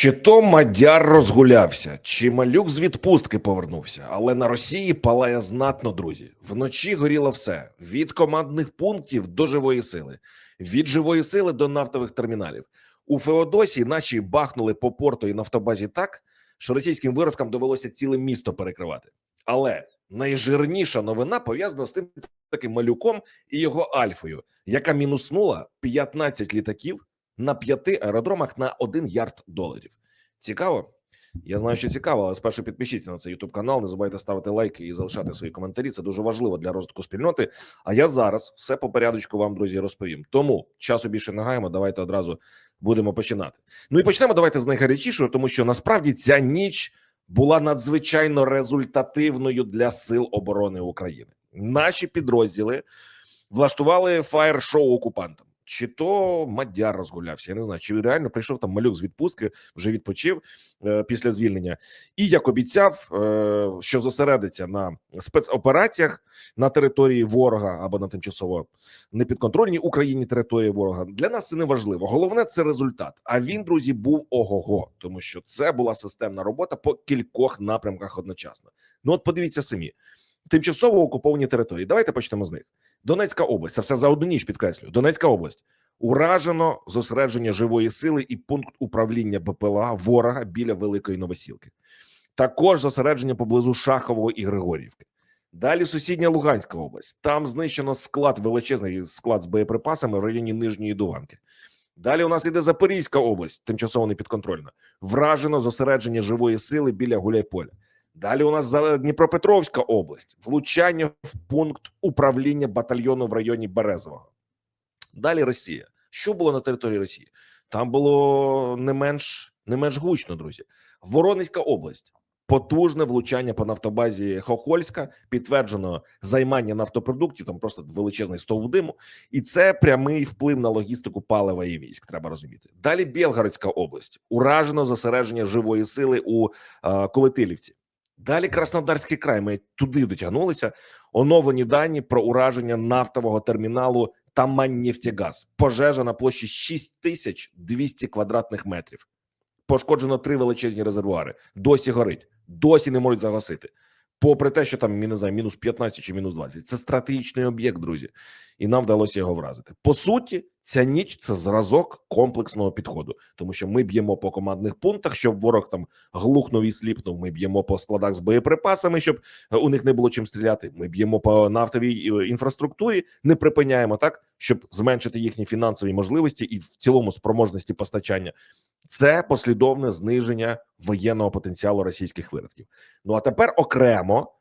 Чи то мадяр розгулявся, чи малюк з відпустки повернувся, але на Росії палає знатно, друзі. Вночі горіло все: від командних пунктів до живої сили, від живої сили до нафтових терміналів. У Феодосії наші бахнули по порту і нафтобазі так, що російським виродкам довелося ціле місто перекривати. Але найжирніша новина пов'язана з тим таким малюком і його альфою, яка мінуснула 15 літаків на п'яти аеродромах на один ярд доларів. Цікаво. Я знаю, що цікаво, але спершу підпишіться на цей YouTube канал. Не забувайте ставити лайки і залишати свої коментарі. Це дуже важливо для розвитку спільноти. А я зараз все по порядочку вам, друзі, розповім. Тому часу більше не гаємо. Давайте одразу будемо починати. Ну і почнемо. Давайте з найгарячішого, тому що насправді ця ніч була надзвичайно результативною для сил оборони України. Наші підрозділи влаштували фаєр-шоу окупантам. Чи то мадяр розгулявся, я не знаю, чи реально прийшов там малюк з відпустки, вже відпочив е, після звільнення, і як обіцяв, е, що зосередиться на спецопераціях на території ворога або на тимчасово непідконтрольній Україні території ворога. Для нас це не важливо. Головне це результат. А він, друзі, був ого-го, тому що це була системна робота по кількох напрямках одночасно. Ну, от подивіться самі: тимчасово окуповані території. Давайте почнемо з них. Донецька область, це все за одну ніч підкреслюю. Донецька область уражено зосередження живої сили і пункт управління БПЛА ворога біля Великої Новосілки. Також зосередження поблизу Шахового і Григорівки. Далі сусідня Луганська область. Там знищено склад величезний склад з боєприпасами в районі Нижньої Дуванки. Далі у нас іде Запорізька область, тимчасово непідконтрольна. Вражено зосередження живої сили біля Гуляйполя. Далі у нас Дніпропетровська область, влучання в пункт управління батальйону в районі Березового. Далі Росія. Що було на території Росії? Там було не менш не менш гучно, друзі. Воронезька область. Потужне влучання по нафтобазі Хохольська, підтверджено займання нафтопродуктів, там просто величезний стовп диму, і це прямий вплив на логістику палива і військ. Треба розуміти. Далі Білгородська область, уражено зосередження живої сили у е, Колетилівці. Далі Краснодарський край. Ми туди дотягнулися. Оновлені дані про ураження нафтового терміналу Таманнефтегаз. Пожежа на площі 6200 квадратних метрів. Пошкоджено три величезні резервуари. Досі горить, досі не можуть загасити. Попри те, що там не знаю, мінус 15 чи мінус 20. Це стратегічний об'єкт, друзі, і нам вдалося його вразити. По суті, ця ніч це зразок комплексного підходу, тому що ми б'ємо по командних пунктах, щоб ворог там глухнув і сліпнув. Ми б'ємо по складах з боєприпасами, щоб е, у них не було чим стріляти. Ми б'ємо по нафтовій е, інфраструктурі, не припиняємо так, щоб зменшити їхні фінансові можливості і в цілому спроможності постачання. Це послідовне зниження воєнного потенціалу російських виродків. Ну а тепер окремо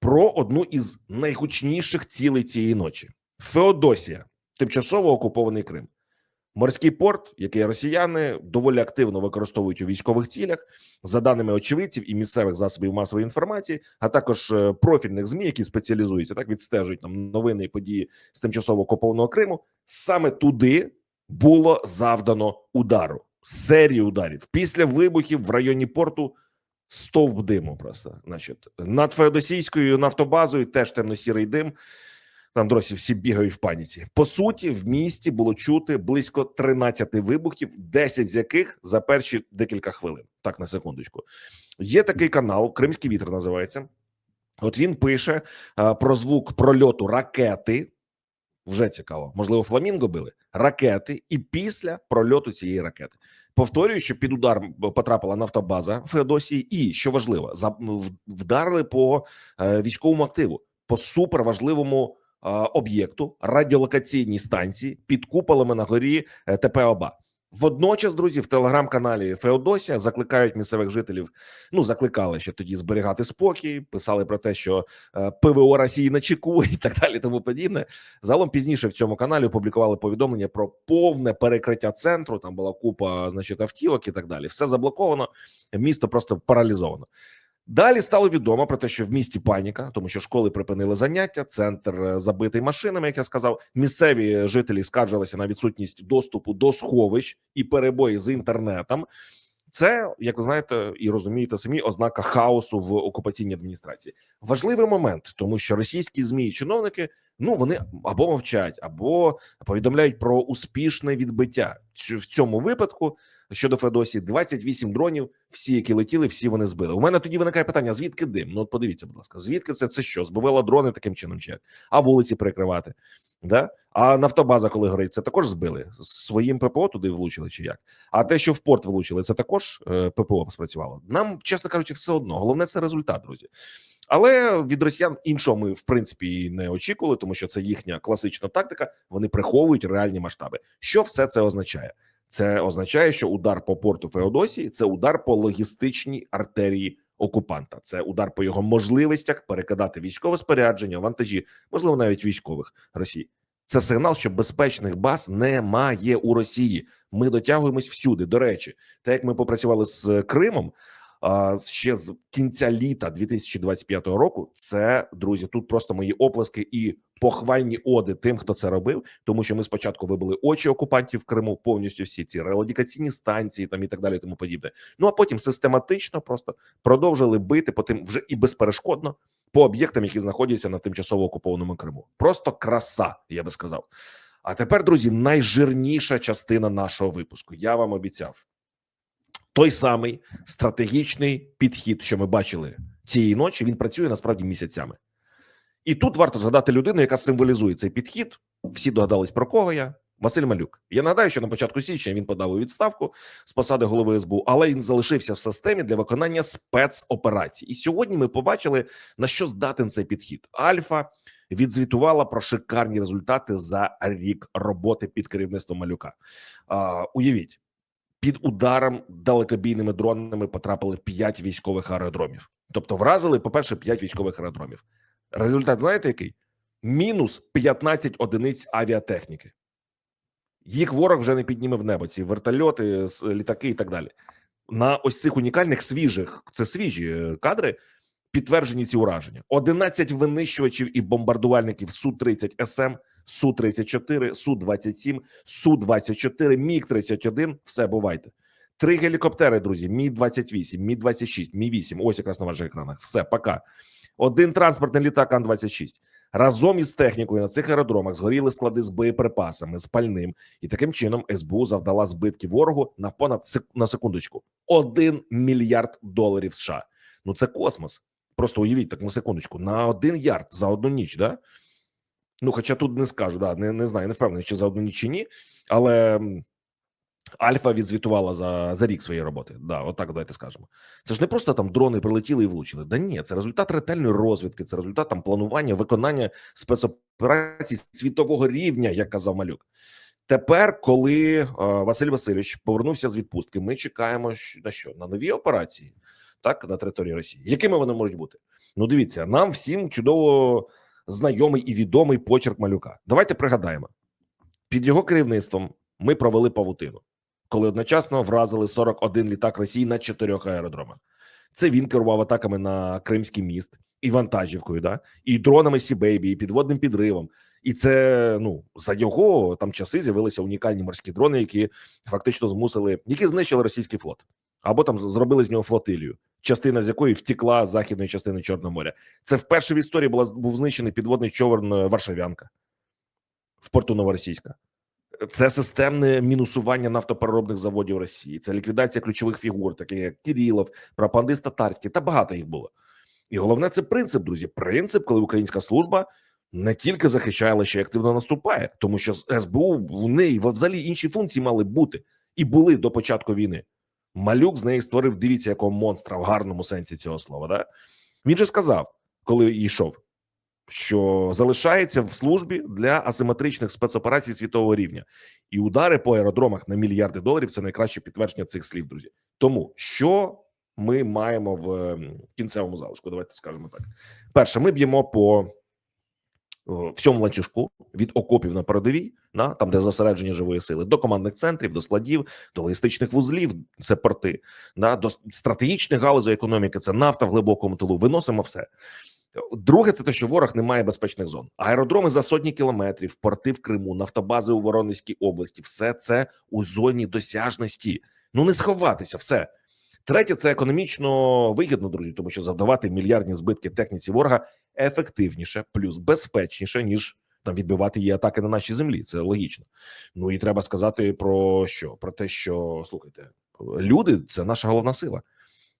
про одну із найгучніших цілей цієї ночі: Феодосія, тимчасово окупований Крим. Морський порт, який росіяни доволі активно використовують у військових цілях, за даними очевидців і місцевих засобів масової інформації, а також е, профільних змі, які спеціалізуються, так відстежують там новини і події з тимчасово окупованого Криму. Саме туди було завдано удару, серію ударів після вибухів в районі порту. Стовп диму, просто значить, над Феодосійською нафтобазою теж темно-сірий дим. Там досі всі бігають в паніці. По суті, в місті було чути близько 13 вибухів, 10 з яких за перші декілька хвилин. Так на секундочку. Є такий канал, Кримський вітер називається. От він пише а, про звук прольоту ракети. Вже цікаво, можливо, фламінго били ракети, і після прольоту цієї ракети. Повторюю, що під удар потрапила нафтобаза Феодосії, і що важливо, вдарили по е, військовому активу, по суперважливому об'єкту радіолокаційній станції під куполами на горі е, ТП ОБА. Водночас, друзі, в телеграм-каналі Феодосія закликають місцевих жителів. Ну закликали ще тоді зберігати спокій, писали про те, що е, ПВО Росії на чеку і так далі, тому подібне. Загалом пізніше в цьому каналі опублікували повідомлення про повне перекриття центру. Там була купа, значить, автівок і так далі. Все заблоковано, місто просто паралізовано. Далі стало відомо про те, що в місті паніка, тому що школи припинили заняття, центр е, забитий машинами, як я сказав. Місцеві жителі скаржилися на відсутність доступу до сховищ і перебої з інтернетом. Це, як ви знаєте, і розумієте самі ознака хаосу в окупаційній адміністрації. Важливий момент, тому що російські змі і чиновники ну вони або мовчать, або повідомляють про успішне відбиття. В цьому випадку щодо Федосії 28 дронів, всі, які летіли, всі вони збили. У мене тоді виникає питання: звідки дим? Ну от подивіться, будь ласка, звідки це? Це що? Збивало дрони таким чином, чи як? А вулиці перекривати? Да? А нафтобаза, коли горить, це також збили своїм ППО туди влучили, чи як? А те, що в порт влучили, це також е, ППО спрацювало. Нам, чесно кажучи, все одно. Головне це результат, друзі. Але від росіян іншого ми в принципі і не очікували, тому що це їхня класична тактика. Вони приховують реальні масштаби. Що все це означає? Це означає, що удар по порту Феодосії це удар по логістичній артерії окупанта. Це удар по його можливостях перекидати військове спорядження, вантажі, можливо, навіть військових Росії. Це сигнал, що безпечних баз немає у Росії. Ми дотягуємось всюди. До речі, так як ми попрацювали з Кримом ще з кінця літа 2025 року. Це друзі, тут просто мої оплески і похвальні оди тим, хто це робив, тому що ми спочатку вибили очі окупантів в Криму, повністю всі ці реладікаційні станції, там і так далі, тому подібне. Ну а потім систематично просто продовжили бити по тим вже і безперешкодно по об'єктам, які знаходяться на тимчасово окупованому Криму. Просто краса, я би сказав. А тепер, друзі, найжирніша частина нашого випуску. Я вам обіцяв той самий стратегічний підхід, що ми бачили цієї ночі. Він працює насправді місяцями. І тут варто згадати людину, яка символізує цей підхід. Всі догадались про кого я. Василь Малюк. Я нагадаю, що на початку січня він подав у відставку з посади голови СБУ, але він залишився в системі для виконання спецоперацій. І сьогодні ми побачили на що здатен цей підхід. Альфа відзвітувала про шикарні результати за рік роботи під керівництвом малюка. А, уявіть, під ударом далекобійними дронами потрапили 5 військових аеродромів. Тобто, вразили, по-перше, 5 військових аеродромів. Результат знаєте який? Мінус 15 одиниць авіатехніки. Їх ворог вже не підніме в небо. Ці вертольоти, літаки і так далі. На ось цих унікальних свіжих, це свіжі е, кадри, підтверджені ці ураження. 11 винищувачів і бомбардувальників Су-30 СМ, Су-34, Су-27, Су-24, Міг-31. Все, бувайте. Три гелікоптери, друзі, Мі-28, Мі-26, Мі-8. Ось якраз на ваших екранах. Все, пока. Один транспортний літак Ан-26. Разом із технікою на цих аеродромах згоріли склади з боєприпасами, з пальним. І таким чином СБУ завдала збитки ворогу на понад на секундочку 1 мільярд доларів США. Ну це космос. Просто уявіть так на секундочку. На один ярд за одну ніч, да? Ну, хоча тут не скажу, да, не, не знаю, не впевнений, чи за одну ніч чи ні, але Альфа відзвітувала за, за рік своєї роботи. Да, отак давайте скажемо. Це ж не просто там дрони прилетіли і влучили. Да ні, це результат ретельної розвідки, це результат там планування, виконання спецоперацій світового рівня, як казав Малюк. Тепер, коли е, Василь Васильович повернувся з відпустки, ми чекаємо на що? На нові операції, так, на території Росії. Якими вони можуть бути? Ну, дивіться, нам всім чудово знайомий і відомий почерк малюка. Давайте пригадаємо: під його керівництвом ми провели павутину, коли одночасно вразили 41 літак Росії на чотирьох аеродромах. Це він керував атаками на Кримський міст і вантажівкою, да і дронами Сібейбі, і підводним підривом. І це ну за його там часи з'явилися унікальні морські дрони, які фактично змусили, які знищили російський флот, або там зробили з нього флотилію, частина з якої втекла з західної частини Чорного моря. Це вперше в історії була був знищений підводний човен е, Варшавянка в порту Новоросійська. Це системне мінусування нафтопереробних заводів Росії. Це ліквідація ключових фігур, таких як Кирилов, пропагандист татарський, та багато їх було. І головне це принцип, друзі. Принцип, коли українська служба не тільки захищає, але ще активно наступає, тому що СБУ в неї взагалі інші функції мали бути і були до початку війни. Малюк з неї створив, дивіться, якого монстра в гарному сенсі цього слова. Да? Він же сказав, коли йшов, що залишається в службі для асиметричних спецоперацій світового рівня, і удари по аеродромах на мільярди доларів це найкраще підтвердження цих слів, друзі. Тому що ми маємо в кінцевому залишку? Давайте скажемо так: перше, ми б'ємо по всьому ланцюжку від окопів на передовій, на там, де зосередження живої сили, до командних центрів, до складів, до логістичних вузлів, це порти, на до стратегічних галузей економіки, це нафта в глибокому тилу. Виносимо все. Друге, це те, що ворог не має безпечних зон. Аеродроми за сотні кілометрів, порти в Криму, нафтобази у Воронезькій області. Все це у зоні досяжності. Ну не сховатися, все. Третє це економічно вигідно, друзі, тому що завдавати мільярдні збитки техніці ворога ефективніше, плюс безпечніше ніж там відбивати її атаки на нашій землі. Це логічно. Ну і треба сказати про що? Про те, що слухайте, люди це наша головна сила.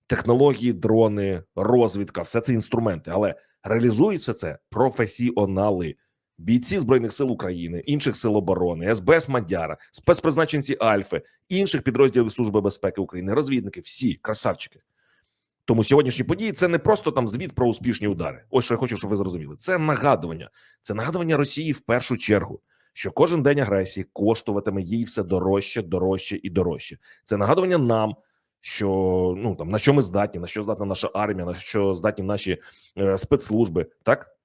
Технології, дрони, розвідка, все це інструменти, але реалізують все це професіонали, бійці збройних сил України, інших сил оборони, СБС Мадяра, спецпризначенці Альфи, інших підрозділів Служби безпеки України, розвідники, всі красавчики. Тому сьогоднішні події це не просто там звіт про успішні удари. Ось що я хочу, щоб ви зрозуміли. Це нагадування, це нагадування Росії в першу чергу, що кожен день агресії коштуватиме їй все дорожче, дорожче і дорожче. Це нагадування нам, що ну там на що ми здатні, на що здатна наша армія, на що здатні наші е, спецслужби. Так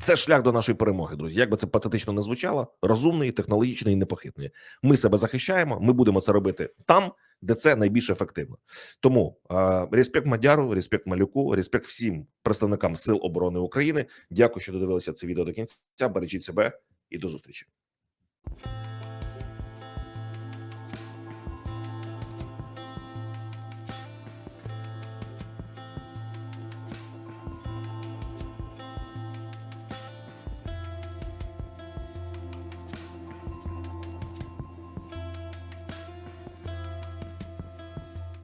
це шлях до нашої перемоги, друзі. Як би це патетично не звучало, розумний, технологічний і непохитний. Ми себе захищаємо. Ми будемо це робити там, де це найбільш ефективно. Тому е, респект Мадяру, респект Малюку, респект всім представникам сил оборони України. Дякую, що додивилися це відео до кінця. Бережіть себе і до зустрічі.